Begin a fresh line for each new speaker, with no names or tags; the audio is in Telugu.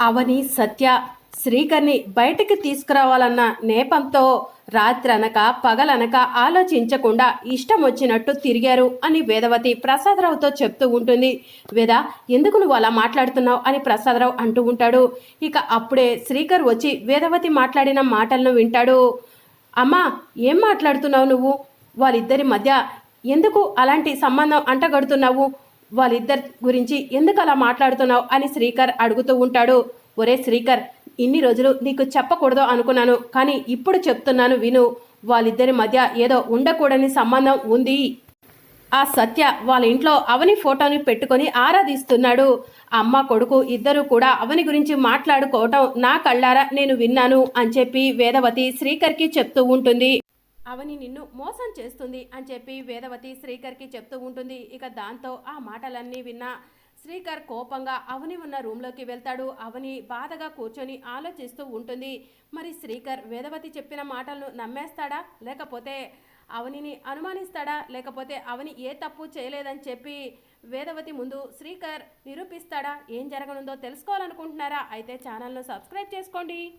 అవని సత్య శ్రీకర్ని బయటికి తీసుకురావాలన్న నేపంతో రాత్రనక పగలనక ఆలోచించకుండా ఇష్టం వచ్చినట్టు తిరిగారు అని వేదవతి ప్రసాదరావుతో చెప్తూ ఉంటుంది. వేద ఎందుకు నువ్వు అలా మాట్లాడుతున్నావు అని ప్రసాదరావు అంటూ ఉంటాడు. ఇక అప్పుడే శ్రీకర్ వచ్చి వేదవతి మాట్లాడిన మాటలను వింటాడు. అమ్మా ఏం మాట్లాడుతున్నావు నువ్వు? వాళ్ళిద్దరి మధ్య ఎందుకు అలాంటి సంబంధం అంటగడుతున్నావు? వాళ్ళిద్దరి గురించి ఎందుకు అలా మాట్లాడుతున్నావు అని శ్రీకర్ అడుగుతూ ఉంటాడు. ఒరే శ్రీకర్ ఇన్ని రోజులు నీకు చెప్పకూడదు అనుకున్నాను కానీ ఇప్పుడు చెప్తున్నాను విను. వాళ్ళిద్దరి మధ్య ఏదో ఉండకూడని సంబంధం ఉంది. ఆ సత్య వాళ్ళ ఇంట్లో అవని ఫోటోని పెట్టుకొని ఆరాధిస్తున్నాడు. అమ్మ కొడుకు ఇద్దరు కూడా అవని గురించి మాట్లాడుకోవటం నా కళ్ళారా నేను విన్నాను అని చెప్పి వేదవతి శ్రీకర్కి చెప్తూ ఉంటుంది. అవని నిన్ను మోసం చేస్తుంది అని చెప్పి వేదవతి శ్రీకర్కి చెప్తూ ఉంటుంది. ఇక దాంతో ఆ మాటలన్నీ విన్నా శ్రీకర్ కోపంగా అవని ఉన్న రూమ్లోకి వెళ్తాడు. అవని బాధగా కూర్చొని ఆలోచిస్తూ ఉంటుంది. మరి శ్రీకర్ వేదవతి చెప్పిన మాటలను నమ్మేస్తాడా? లేకపోతే అవనిని అనుమానిస్తాడా? లేకపోతే అవని ఏ తప్పు చేయలేదని చెప్పి వేదవతి ముందు శ్రీకర్ నిరూపిస్తాడా? ఏం జరగనుందో తెలుసుకోవాలనుకుంటున్నారా? అయితే ఛానల్ను సబ్స్క్రైబ్ చేసుకోండి.